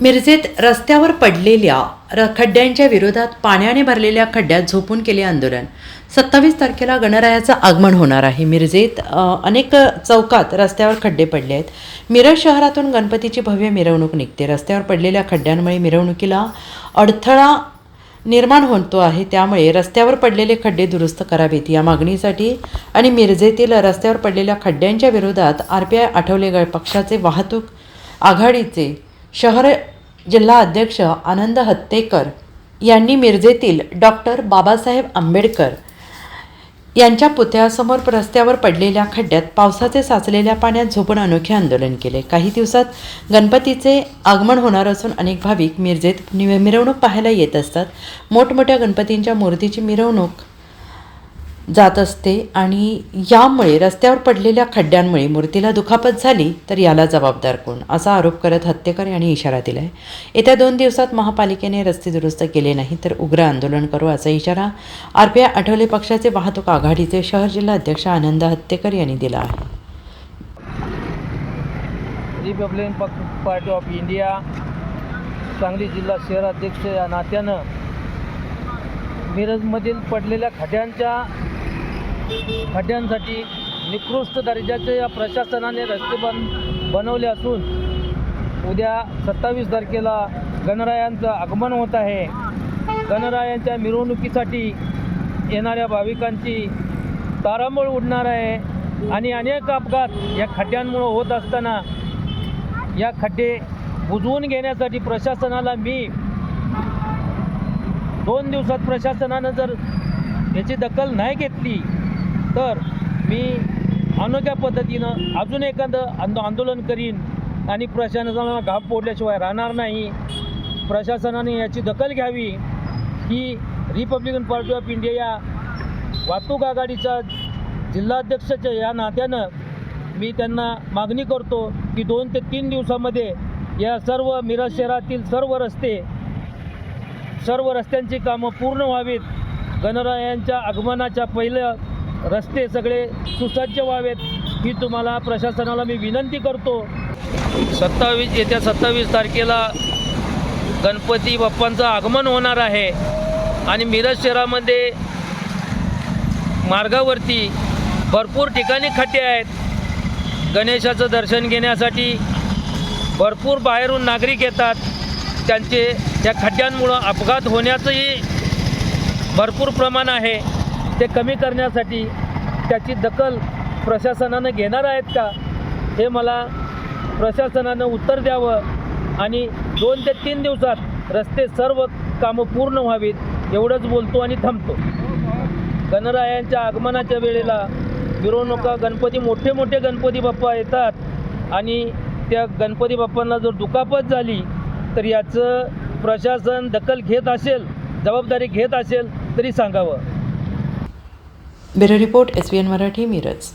मिरजेत रस्त्यावर पडलेल्या र खड्ड्यांच्या विरोधात पाण्याने भरलेल्या खड्ड्यात झोपून केले आंदोलन. सत्तावीस तारखेला गणरायाचं आगमन होणार आहे. मिरजेत अनेक चौकात रस्त्यावर खड्डे पडले आहेत. मिरज शहरातून गणपतीची भव्य मिरवणूक निघते. रस्त्यावर पडलेल्या खड्ड्यांमुळे मिरवणुकीला अडथळा निर्माण होतो आहे. त्यामुळे रस्त्यावर पडलेले खड्डे दुरुस्त करावेत. या मागणीसाठी आणि मिरजेतील रस्त्यावर पडलेल्या खड्ड्यांच्या विरोधात आर पी आय आठवले पक्षाचे वाहतूक आघाडीचे शहर जिल्हा अध्यक्ष आनंद हत्तेकर यांनी मिरजेतील डॉक्टर बाबासाहेब आंबेडकर यांच्या पुतळ्यासमोर रस्त्यावर पडलेल्या खड्ड्यात पावसाचे साचलेल्या पाण्यात झोपून अनोखे आंदोलन केले. काही दिवसात गणपतीचे आगमन होणार असून अनेक भाविक मिरजेत मिरवणूक पाहायला येत असतात. मोठमोठ्या गणपतींच्या मूर्तीची मिरवणूक जात असते आणि यामुळे रस्त्यावर पडलेल्या खड्ड्यांमुळे मूर्तीला दुखापत झाली तर याला जबाबदार कोण? असा आरोप करत हत्येकर यांनी इशारा दिला आहे येत्या दोन दिवसात महापालिकेने रस्ते दुरुस्त केले नाही तर उग्र आंदोलन करू असा इशारा आर पी आय आठवले पक्षाचे वाहतूक आघाडीचे शहर जिल्हा अध्यक्ष आनंद हत्येकर यांनी दिला आहे. Republican Party of India Sangli जिल्हा शहर अध्यक्ष या नात्यानं मिरजमधील पडलेल्या खड्ड्यांच्या खड्ड्यांसाठी निकृष्ट दर्जाचे या प्रशासनाने रस्ते बन बनवले असून उद्या सत्तावीस तारखेला गणरायांचं आगमन होत आहे. गणरायांच्या मिरवणुकीसाठी येणाऱ्या भाविकांची तारांबळ उडणार आहे आणि अनेक अपघात या खड्ड्यांमुळं होत असताना या खड्डे बुजवून घेण्यासाठी प्रशासनाला मी दोन दिवसात प्रशासनानं जर याची दखल नाही घेतली तर मी अनोख्या पद्धतीनं अजून एखादं आंदो आंदोलन करीन आणि प्रशासनाला घाप फोडल्याशिवाय राहणार नाही. प्रशासनाने याची दखल घ्यावी. ही रिपब्लिकन पार्टी ऑफ इंडिया या वाहतूक आघाडीचा जिल्हाध्यक्षाच्या या नात्यानं मी त्यांना मागणी करतो की दोन ते तीन दिवसामध्ये या सर्व मिरज शहरातील सर्व रस्ते सर्व रस्त्यांची कामं पूर्ण व्हावीत. गणरायांच्या आगमनाच्या पहिलं रस्ते सगळे सुसज्ज व्हावेत ही तुम्हाला प्रशासनाला मी विनंती करतो. सत्तावीस येत्या सत्तावीस तारखेला गणपती बाप्पांचं आगमन होणार आहे. आणि मिरज शहरामध्ये मार्गावरती भरपूर ठिकाणी खड्डे आहेत. गणेशाचं दर्शन घेण्यासाठी भरपूर बाहेरून नागरिक येतात. त्यांचे त्या खड्ड्यांमुळं अपघात होण्याचंही भरपूर प्रमाण आहे. ते कमी करण्यासाठी त्याची दखल प्रशासनानं घेणार आहेत का? हे मला प्रशासनानं उत्तर द्यावं आणि दोन ते तीन दिवसात रस्ते सर्व कामं पूर्ण व्हावीत एवढंच बोलतो आणि थांबतो. गणरायांच्या आगमनाच्या वेळेला मिरवणुका गणपती मोठे मोठे गणपती बाप्पा येतात आणि त्या गणपती बाप्पांना जर दुखापत झाली तर याचं प्रशासन दखल घेत असेल जबाबदारी घेत असेल तरी सांगावं. Bureau report S B N Marathi Miraj